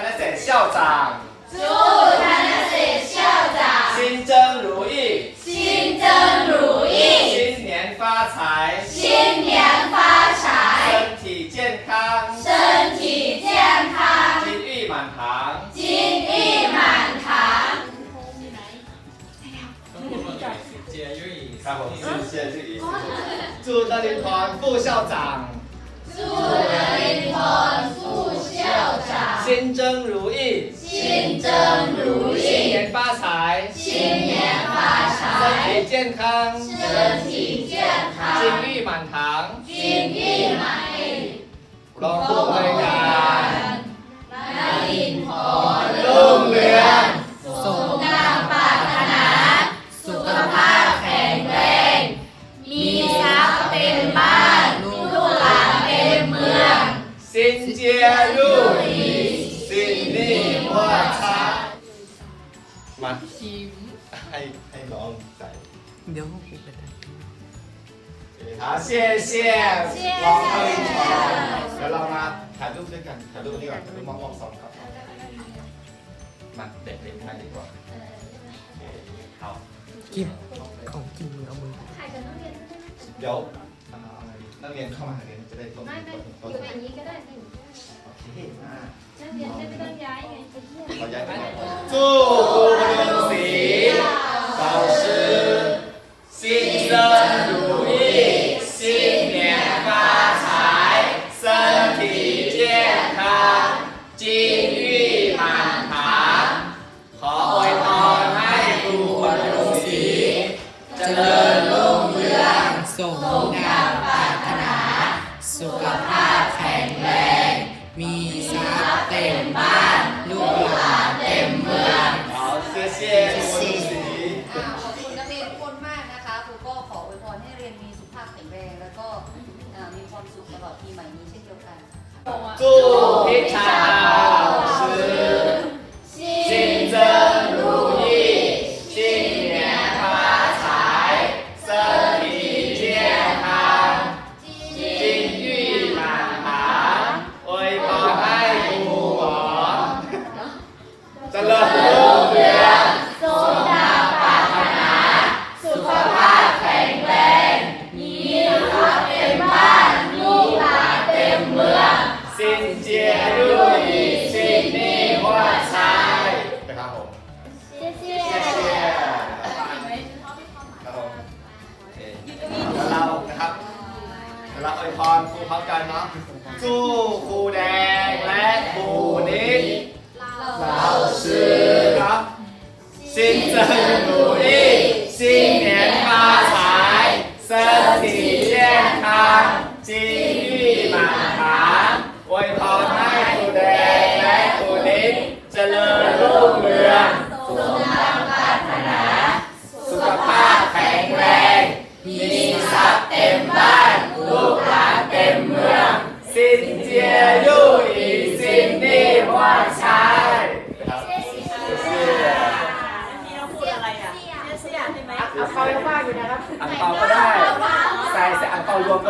大家说校长，祝大家说校长，新增如意，新增如意，新年发财，新年发财，身体健康，身体健康，金玉满堂，金玉满堂。哎呀，你，你。祝德林团副校长，祝德林团。校长，新增如意，新增如意，新年发财，新年发财，身体健康，身体健康，金玉满堂，金玉满溢，龙福为感，来。好，谢谢王奥运ก่อนเดี๋ยวเรามาถ่ายรูปด้วยกันถ่ายรูปนี่ก่อนถ่ายรูปมองมองสองครับมาเด็กเล็กมาดีกว่าเอากินของกินเอามือถ่ายกับนักเรียนเดี๋ยวนักเรียนเข้ามาหาเรียนจะได้ต้นไม่ไม่อยู่แบบนี้ก็ได้โอเคนักเรียนจะไม่ต้องย้ายไงเราย้ายไปไหนจูบเรืองสี老师新生。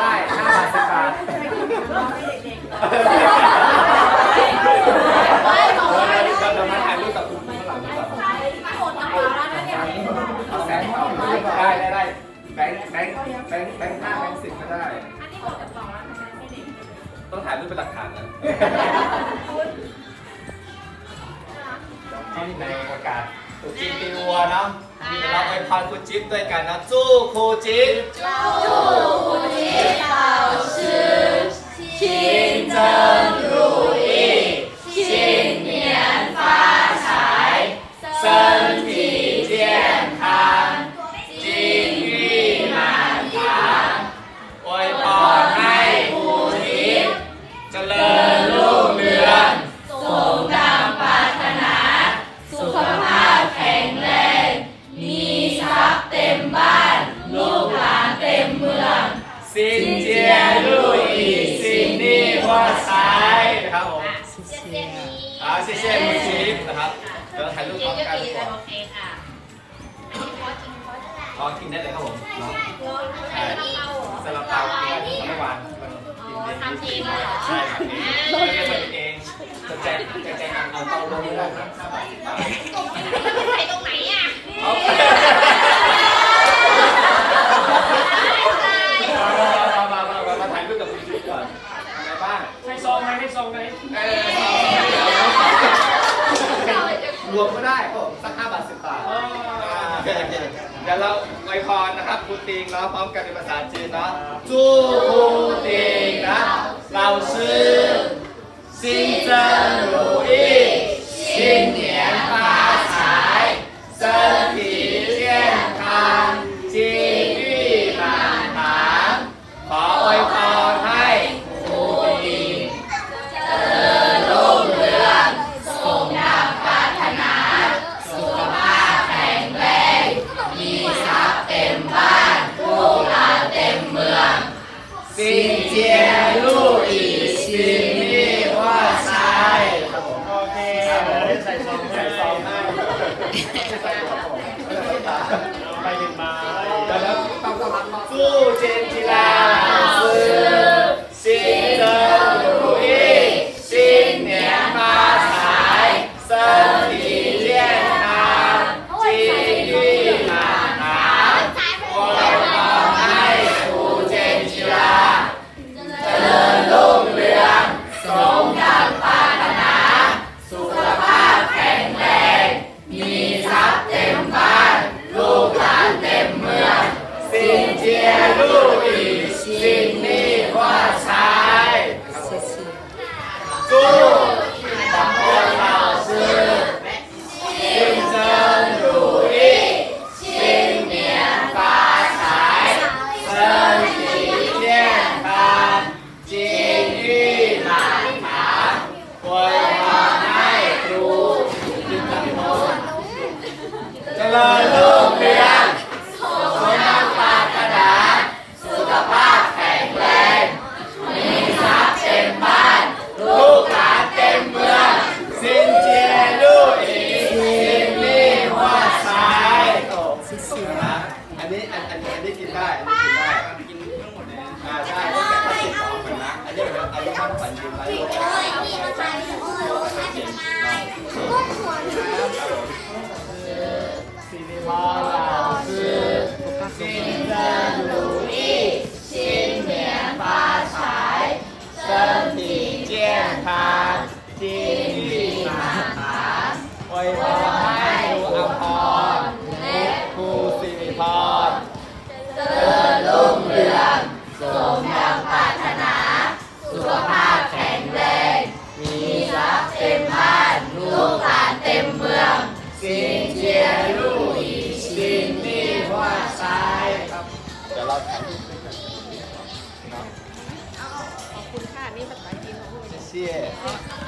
ได้ห้าบาทสิบบาทได้ได้ได้แบงค์แบงค์แบงค์แบงค์ห้าแบงค์สิบก็ได้ ต้องถ่ายรูปเป็นหลักฐานนะที่ในประกาศกูจิ๊บตีวัวเนาะเราไปพานกูจิ๊บด้วยกันนะสู้กูจิ๊บสู้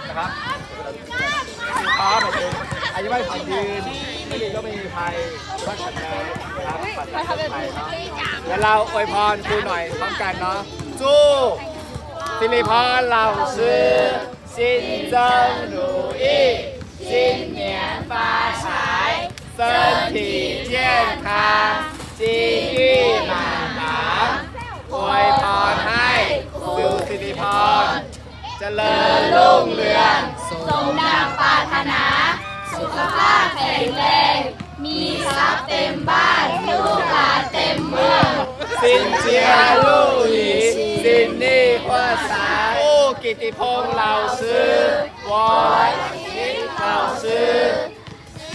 นะครับฟ้าหมายถึงอายุไม่ผ่านยืนไม่มีก็ไม่มีภัยบ้านกันนะครับปัจจัยไทยเนาเดี๋วเราอวยพรคุณหน่อยพร้อมกันเนาะสู้สิริพรเหล่าซื้อสินเจิ้งหนูอี้สินเหนียนฟ้าฉาย身体健康机遇满堂อวยพรให้สุสิริพร เจริญรุ่งเรือง สมดังปรารถนา สุขภาพแข็งแรง มีทรัพย์เต็มบ้าน ลูกหลานเต็มเมือง สินเชียลู่หยีสินนี่ข้อสายโอ้กิติพงษ์เราซื้อ วอยนิดเราซื้อ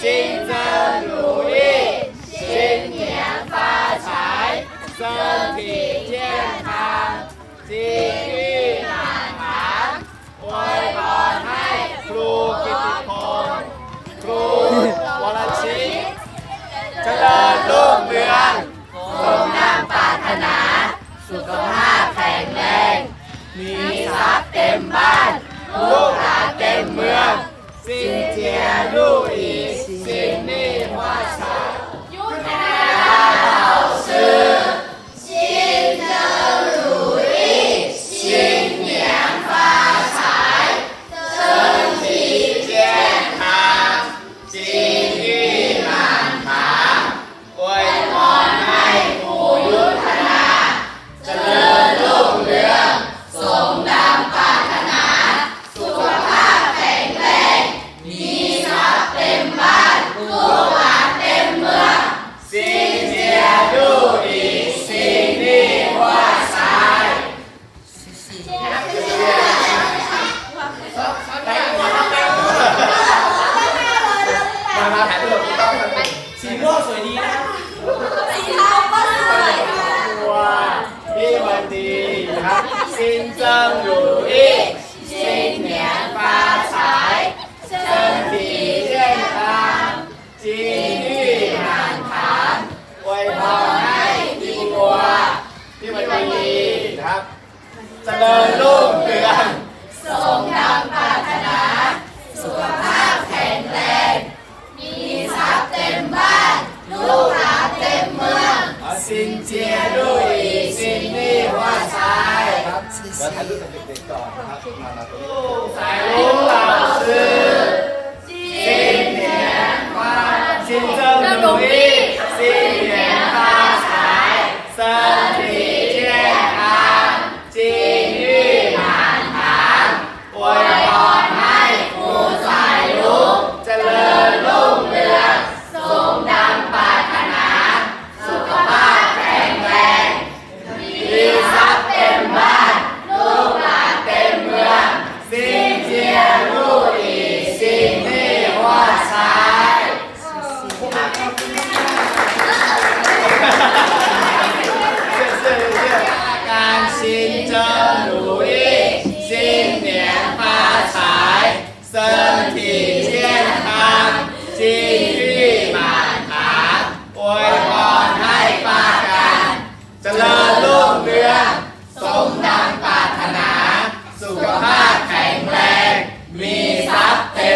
จริงเจริญหลุยจินเหนียฟ้าฉายเซินผีเจียนทางจี มีทรัพย์เต็มบ้าน ลูกหลานเต็มเมือง สิเจียลูก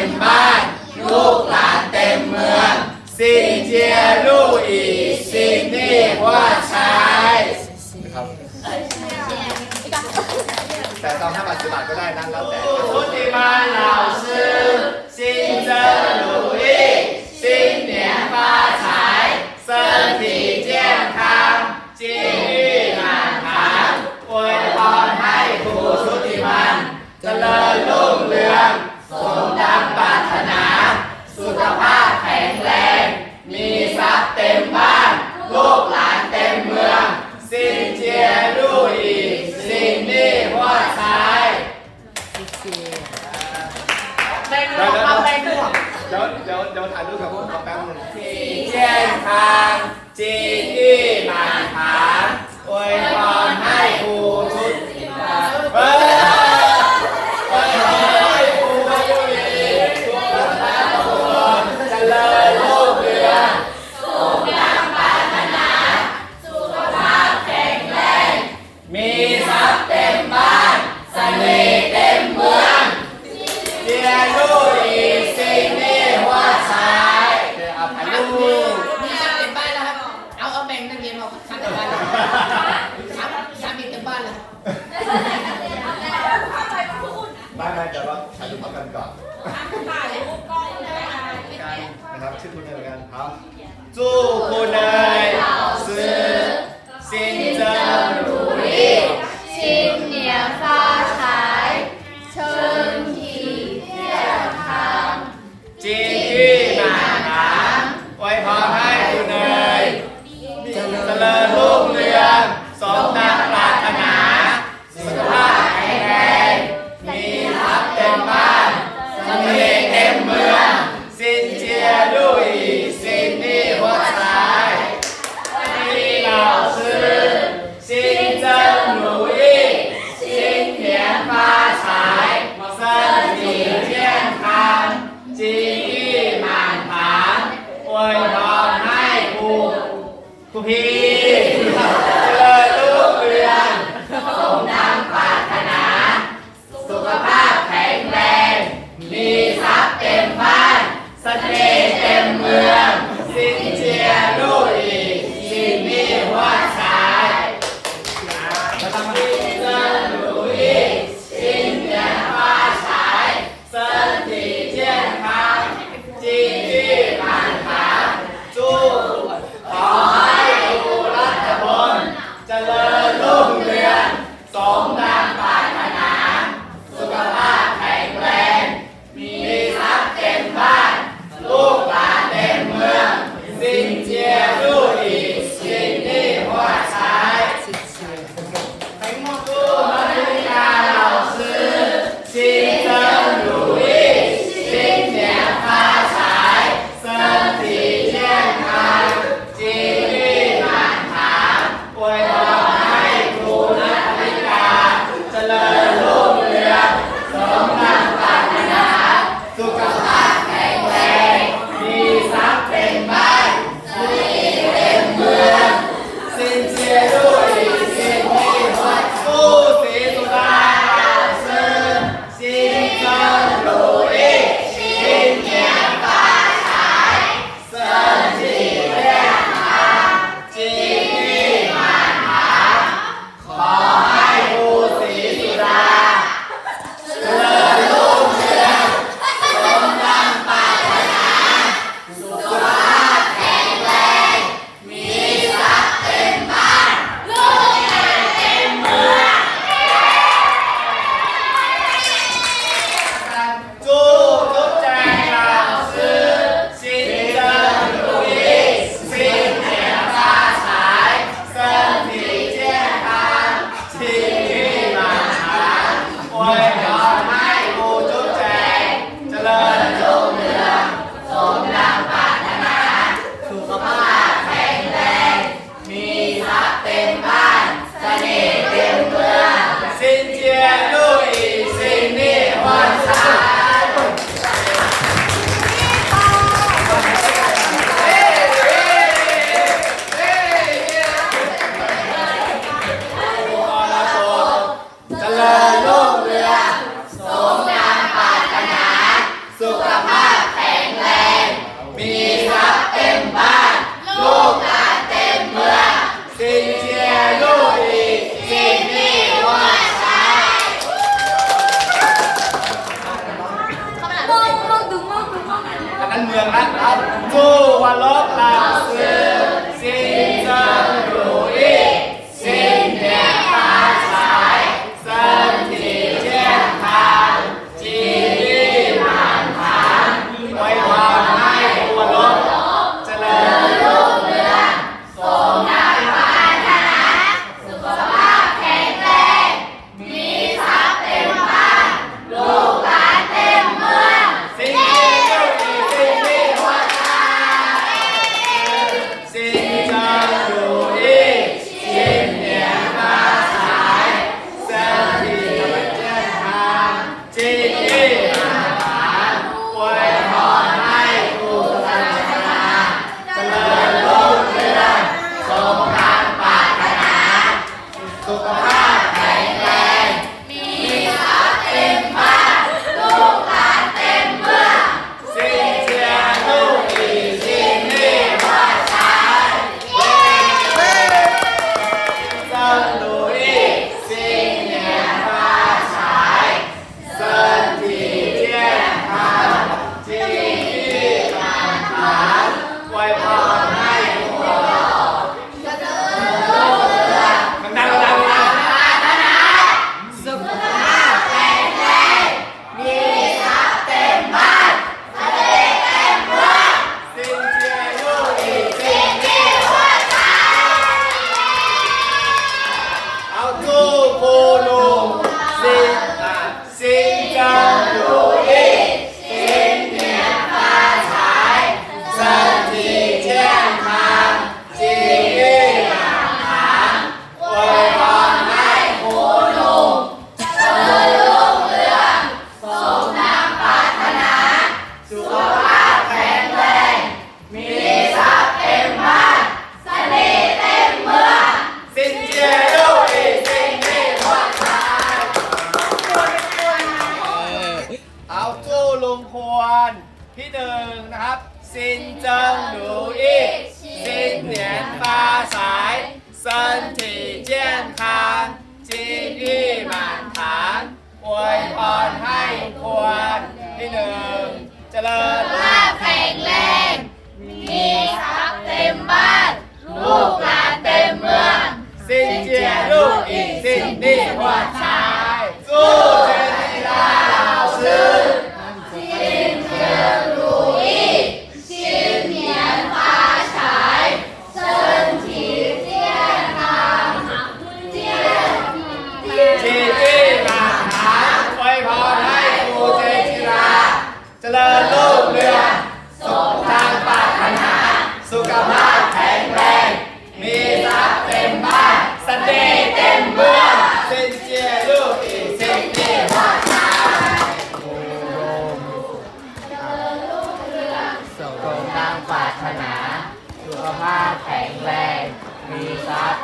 มบ้าน ลูกหลานเต็มเมืองสิเจียลู่อีสินี่ว่าใชายนแต่ซองห้าบาทสิบาทก็ได้นั่นแล้วแต่พุทธิมาลาซื้อสิเจอหลุยสิเนียนฟ้าฉายเซินผีายรูปกับผมแป๊บนึงที่เจียนทางจีที่หมายฐางอวยพร Amen. ที่หนึ่งนะครับซินเจิงหนูอี้ซินเหนียนฟ้าสาย身体健康จีนีหมานฐานอวยพรให้ควรที่หนึ่งเจริญภาพแข็งเล่งมีทรัพย์เต็มบ้าน ลูกหลานเต็มเมือง สิ้นเจียลูกอีกสิ้นนี่หัวชาย สู้เจริญลาวซื้อ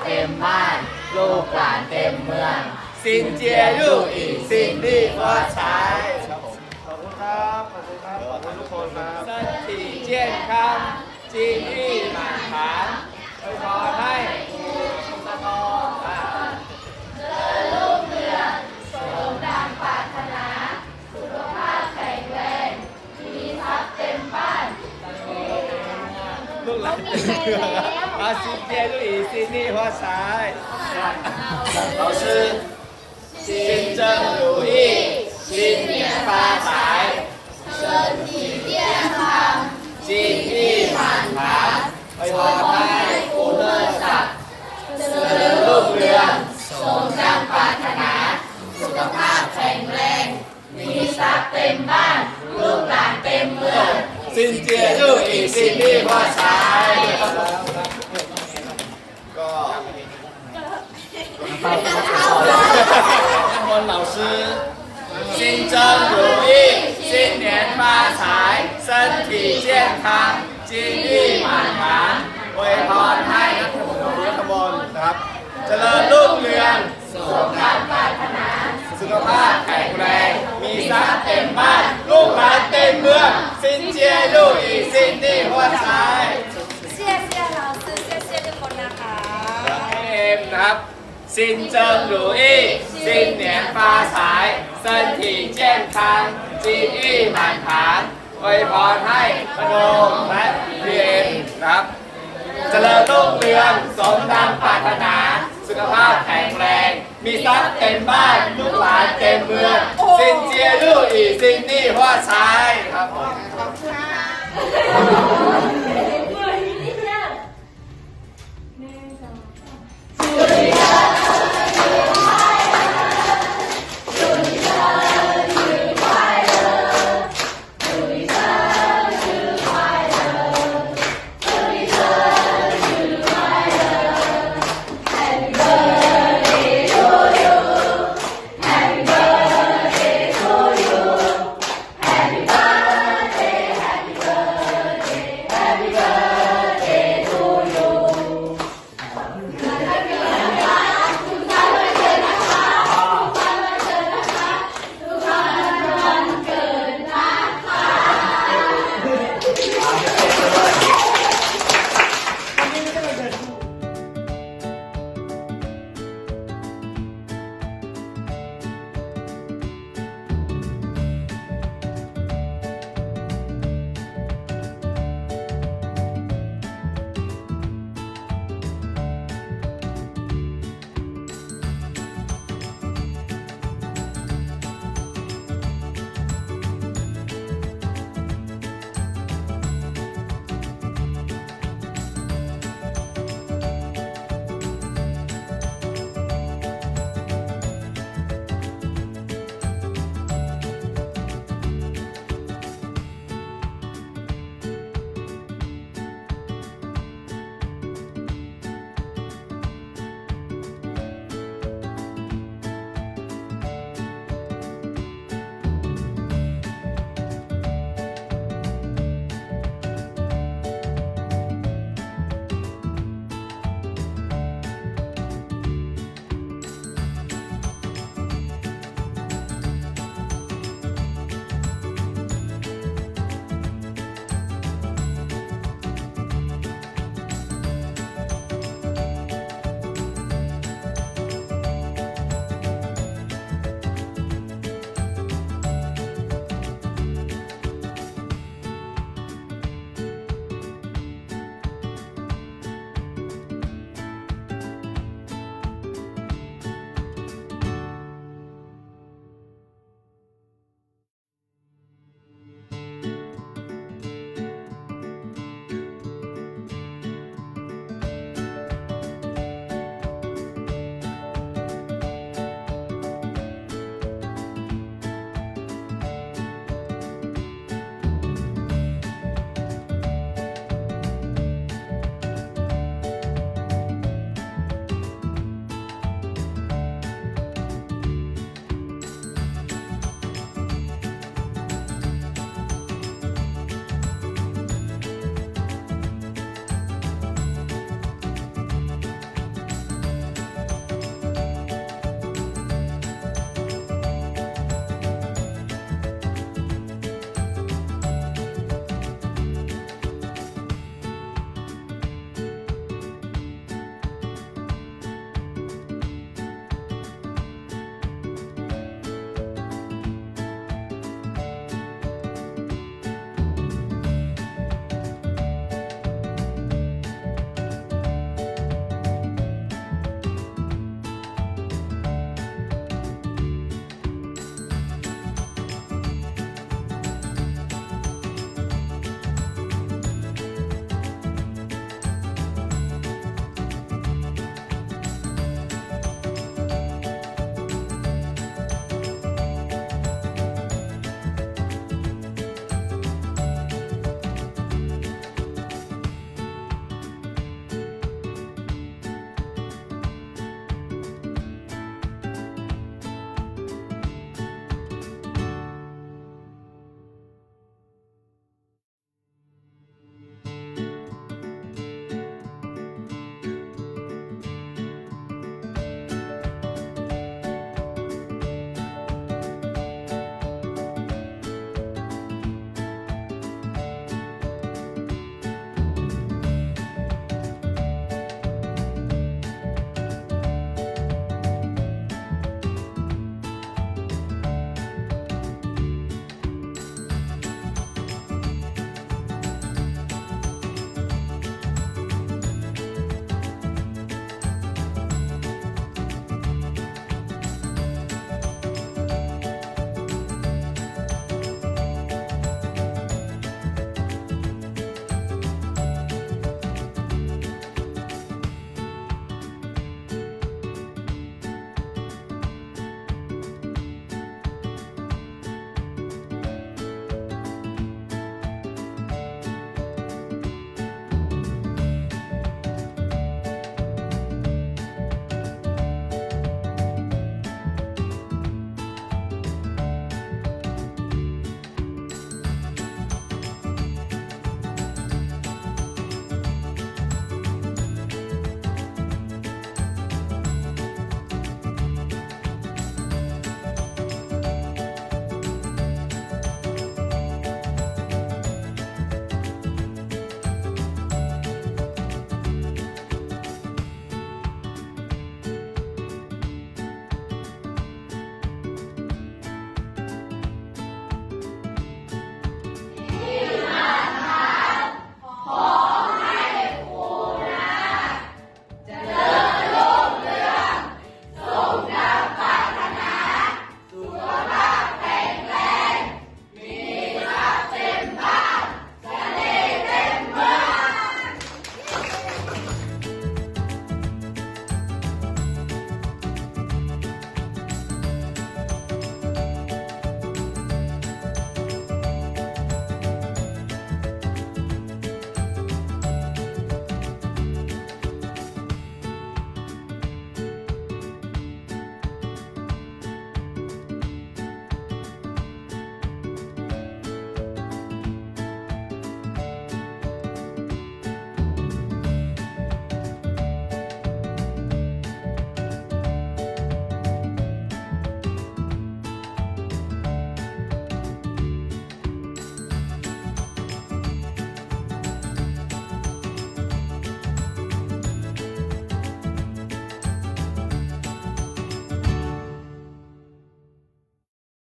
เต็มบ้าน ลูกหลานเต็มเมือง สินเจียยู่อีกสิ่งที่ฟ้ใช้ขอบคุณครับ ขอบคุณครับ ขอบคุณทุกคนครับสติเจียนคำจีนี่หมานฐานไปขอให้ 啊，时间里心里发财。老师，新政如意，新年发财，身体健康，金玉满堂。 อง สิ้นเจียลูกอีกสิ้นนี่ว่าชายก็มน老师新增如意新年发财身体健康金玉满堂อวยพรให้นักธรรมนักธรรมนนะครับ เจริญรุ่งเรืองสมดังปรารถนา สุ า ขภาพแข็งแรง มีทรัพย์เต็มบ้าน ลูกหลานเต็มเมืองสินเจียลูกอีสินนี่หัวใจเชียร์เร์เราซื้อเชียเนะคอ็มครับ สินเจิงหลุยสินเหนียนฟ้าสายเซินถี่จียนคังจีอี้หมานผานอวยพรให้พนมและเรียนครับ เจริญรุ่งเรืองสมดังปรารถนา สุขภาพแข็งแรง มีทรัพย์เต็มบ้านลูกหลานเต็มเมืองสินเจียลูกอีสินนี่ว่าชายครับผมห